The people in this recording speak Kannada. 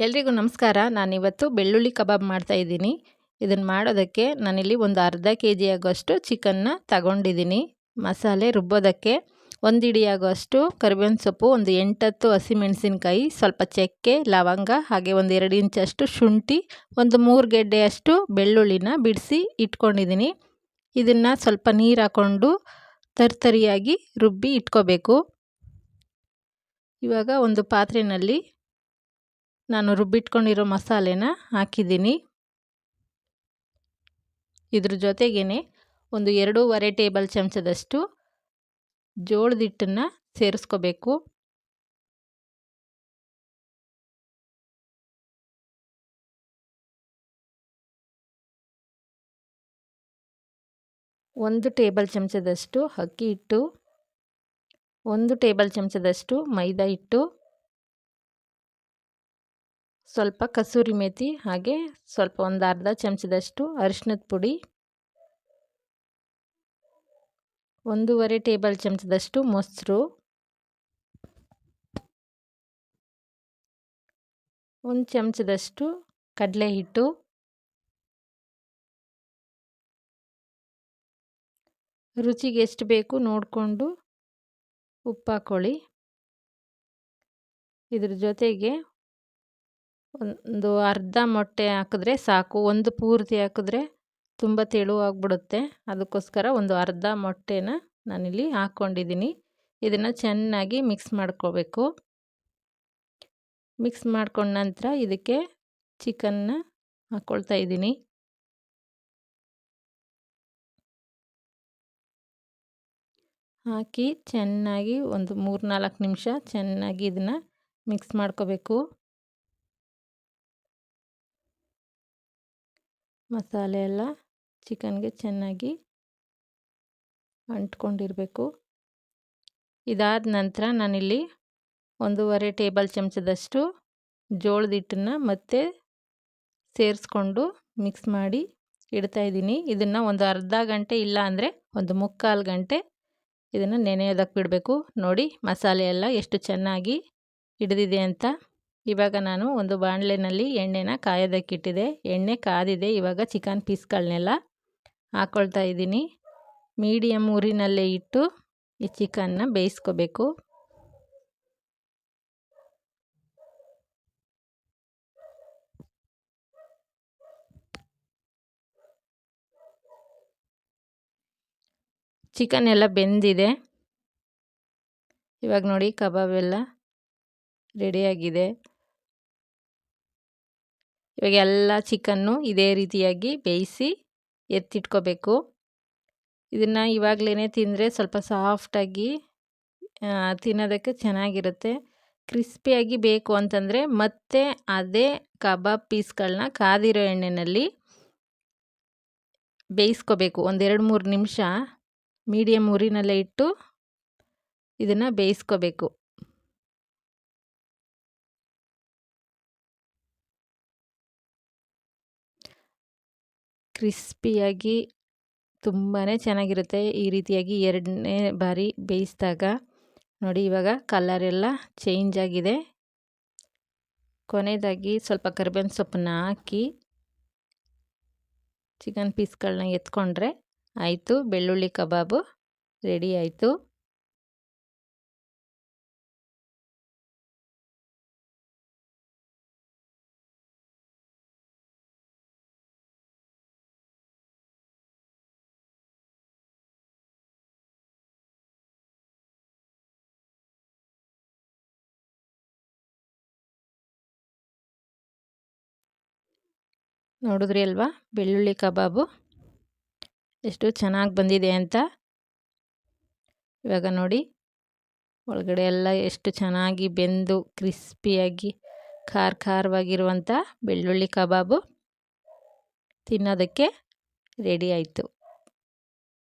ಎಲ್ರಿಗೂ ನಮಸ್ಕಾರ. ನಾನಿವತ್ತು ಬೆಳ್ಳುಳ್ಳಿ ಕಬಾಬ್ ಮಾಡ್ತಾ ಇದ್ದೀನಿ. ಇದನ್ನು ಮಾಡೋದಕ್ಕೆ ನಾನಿಲ್ಲಿ ಒಂದು ಅರ್ಧ ಕೆ ಜಿ ಆಗುವಷ್ಟು ಚಿಕನ್ನ ತಗೊಂಡಿದ್ದೀನಿ. ಮಸಾಲೆ ರುಬ್ಬೋದಕ್ಕೆ ಒಂದು ಇಡಿಯಾಗುವಷ್ಟು ಕರಿಬೇವಿನ ಸೊಪ್ಪು, ಒಂದು ಎಂಟತ್ತು ಹಸಿಮೆಣಸಿನ್ಕಾಯಿ, ಸ್ವಲ್ಪ ಚಕ್ಕೆ, ಲವಂಗ, ಹಾಗೆ ಒಂದು ಎರಡು ಇಂಚಷ್ಟು ಶುಂಠಿ, ಒಂದು ಮೂರು ಗೆಡ್ಡೆಯಷ್ಟು ಬೆಳ್ಳುಳ್ಳಿನ ಬಿಡಿಸಿ ಇಟ್ಕೊಂಡಿದ್ದೀನಿ. ಇದನ್ನು ಸ್ವಲ್ಪ ನೀರು ಹಾಕ್ಕೊಂಡು ತರ್ತರಿಯಾಗಿ ರುಬ್ಬಿ ಇಟ್ಕೋಬೇಕು. ಇವಾಗ ಒಂದು ಪಾತ್ರೆಯಲ್ಲಿ ನಾನು ರುಬ್ಬಿಟ್ಕೊಂಡಿರೋ ಮಸಾಲೆನ ಹಾಕಿದ್ದೀನಿ. ಇದ್ರ ಜೊತೆಗೇ ಒಂದು ಎರಡೂವರೆ ಟೇಬಲ್ ಚಮಚದಷ್ಟು ಜೋಳದ ಹಿಟ್ಟನ್ನು ಸೇರಿಸ್ಕೋಬೇಕು. ಒಂದು ಟೇಬಲ್ ಚಮಚದಷ್ಟು ಅಕ್ಕಿ ಹಿಟ್ಟು, ಒಂದು ಟೇಬಲ್ ಚಮಚದಷ್ಟು ಮೈದಾ ಹಿಟ್ಟು ಸ್ವಲ್ಪ ಕಸೂರಿ ಮೇಥಿ ಹಾಗೆ ಸ್ವಲ್ಪ ಒಂದು ಅರ್ಧ ಚಮಚದಷ್ಟು ಅರಿಶಿನದ ಪುಡಿ, ಒಂದೂವರೆ ಟೇಬಲ್ ಚಮಚದಷ್ಟು ಮೊಸರು, ಒಂದು ಚಮಚದಷ್ಟು ಕಡಲೆ ಹಿಟ್ಟು, ರುಚಿಗೆ ಎಷ್ಟು ಬೇಕು ನೋಡಿಕೊಂಡು ಉಪ್ಪು ಹಾಕ್ಕೊಳ್ಳಿ ಇದ್ರ ಜೊತೆಗೆ ಒಂದು ಅರ್ಧ ಮೊಟ್ಟೆ ಹಾಕಿದ್ರೆ ಸಾಕು. ಒಂದು ಪೂರ್ತಿ ಹಾಕಿದ್ರೆ ತುಂಬ ತೆಳುವಾಗ್ಬಿಡುತ್ತೆ. ಅದಕ್ಕೋಸ್ಕರ ಒಂದು ಅರ್ಧ ಮೊಟ್ಟೆನ ನಾನಿಲ್ಲಿ ಹಾಕ್ಕೊಂಡಿದ್ದೀನಿ ಇದನ್ನು ಚೆನ್ನಾಗಿ ಮಿಕ್ಸ್ ಮಾಡ್ಕೋಬೇಕು. ಮಿಕ್ಸ್ ಮಾಡ್ಕೊಂಡ ನಂತರ ಇದಕ್ಕೆ ಚಿಕನ್ನ ಹಾಕ್ಕೊಳ್ತಾ ಇದ್ದೀನಿ. ಹಾಕಿ ಚೆನ್ನಾಗಿ ಒಂದು ಮೂರು ನಾಲ್ಕು ನಿಮಿಷ ಚೆನ್ನಾಗಿ ಇದನ್ನು ಮಿಕ್ಸ್ ಮಾಡ್ಕೋಬೇಕು. ಮಸಾಲೆ ಎಲ್ಲ ಚಿಕನ್ಗೆ ಚೆನ್ನಾಗಿ ಅಂಟ್ಕೊಂಡಿರಬೇಕು. ಇದಾದ ನಂತರ ನಾನಿಲ್ಲಿ ಒಂದೂವರೆ ಟೇಬಲ್ ಚಮಚದಷ್ಟು ಜೋಳದ ಹಿಟ್ಟನ್ನು ಮತ್ತೆ ಸೇರಿಸ್ಕೊಂಡು ಮಿಕ್ಸ್ ಮಾಡಿ ಇಡ್ತಾಯಿದ್ದೀನಿ ಇದನ್ನು ಒಂದು ಅರ್ಧ ಗಂಟೆ ಇಲ್ಲ ಅಂದರೆ ಒಂದು ಮುಕ್ಕಾಲು ಗಂಟೆ ಇದನ್ನು ನೆನೆಯೋದಕ್ಕೆ ಬಿಡಬೇಕು. ನೋಡಿ ಮಸಾಲೆ ಎಲ್ಲ ಎಷ್ಟು ಚೆನ್ನಾಗಿ ಹಿಡಿದಿದೆ ಅಂತ ಇವಾಗ ನಾನು ಒಂದು ಬಾಣಲೆನಲ್ಲಿ ಎಣ್ಣೆನ ಕಾಯೋದಕ್ಕಿಟ್ಟಿದೆ. ಎಣ್ಣೆ ಕಾದಿದೆ, ಇವಾಗ ಚಿಕನ್ ಪೀಸ್ಗಳನ್ನೆಲ್ಲ ಹಾಕ್ಕೊಳ್ತಾ ಇದ್ದೀನಿ. ಮೀಡಿಯಮ್ ಊರಿನಲ್ಲೇ ಇಟ್ಟು ಈ ಚಿಕನ್ನ ಬೇಯಿಸ್ಕೋಬೇಕು. ಚಿಕನ್ ಎಲ್ಲ ಬೆಂದಿದೆ. ಇವಾಗ ನೋಡಿ ಕಬಾಬ್ ಎಲ್ಲ ರೆಡಿಯಾಗಿದೆ. ಇವಾಗ ಎಲ್ಲ ಚಿಕನ್ನು ಇದೇ ರೀತಿಯಾಗಿ ಬೇಯಿಸಿ ಎತ್ತಿಟ್ಕೋಬೇಕು. ಇದನ್ನು ಇವಾಗಲೇ ತಿಂದರೆ ಸ್ವಲ್ಪ ಸಾಫ್ಟಾಗಿ ತಿನ್ನೋದಕ್ಕೆ ಚೆನ್ನಾಗಿರುತ್ತೆ. ಕ್ರಿಸ್ಪಿಯಾಗಿ ಬೇಕು ಅಂತಂದರೆ ಮತ್ತೆ ಅದೇ ಕಬಾಬ್ ಪೀಸ್ಗಳನ್ನ ಕಾದಿರೋ ಎಣ್ಣೆಯಲ್ಲಿ ಬೇಯಿಸ್ಕೋಬೇಕು. ಒಂದೆರಡು ಮೂರು ನಿಮಿಷ. ಮೀಡಿಯಮ್ ಉರಿನಲ್ಲೇ ಇಟ್ಟು ಇದನ್ನು ಬೇಯಿಸ್ಕೋಬೇಕು. ಕ್ರಿಸ್ಪಿಯಾಗಿ ತುಂಬಾ ಚೆನ್ನಾಗಿರುತ್ತೆ. ಈ ರೀತಿಯಾಗಿ ಎರಡನೇ ಬಾರಿ ಬೇಯಿಸಿದಾಗ ನೋಡಿ ಇವಾಗ ಕಲರ್ ಎಲ್ಲ ಚೇಂಜ್ ಆಗಿದೆ. ಕೊನೆಯದಾಗಿ ಸ್ವಲ್ಪ ಕರಿಬೇವಿನ ಸೊಪ್ಪನ್ನ ಹಾಕಿ ಚಿಕನ್ ಪೀಸ್ಗಳನ್ನ ಎತ್ಕೊಂಡ್ರೆ ಆಯಿತು. ಬೆಳ್ಳುಳ್ಳಿ ಕಬಾಬು ರೆಡಿ ಆಯಿತು. ನೋಡಿದ್ರಿ ಅಲ್ವಾ? ಬೆಳ್ಳುಳ್ಳಿ ಕಬಾಬು. ಎಷ್ಟು ಚೆನ್ನಾಗಿ ಬಂದಿದೆ ಅಂತ. ಇವಾಗ ನೋಡಿ. ಒಳಗಡೆ ಎಲ್ಲ ಎಷ್ಟು ಚೆನ್ನಾಗಿ ಬೆಂದು, ಕ್ರಿಸ್ಪಿಯಾಗಿ, ಖಾರ ಖಾರವಾಗಿರುವಂಥ ಬೆಳ್ಳುಳ್ಳಿ ಕಬಾಬು. ತಿನ್ನೋದಕ್ಕೆ ರೆಡಿ ಆಯಿತು.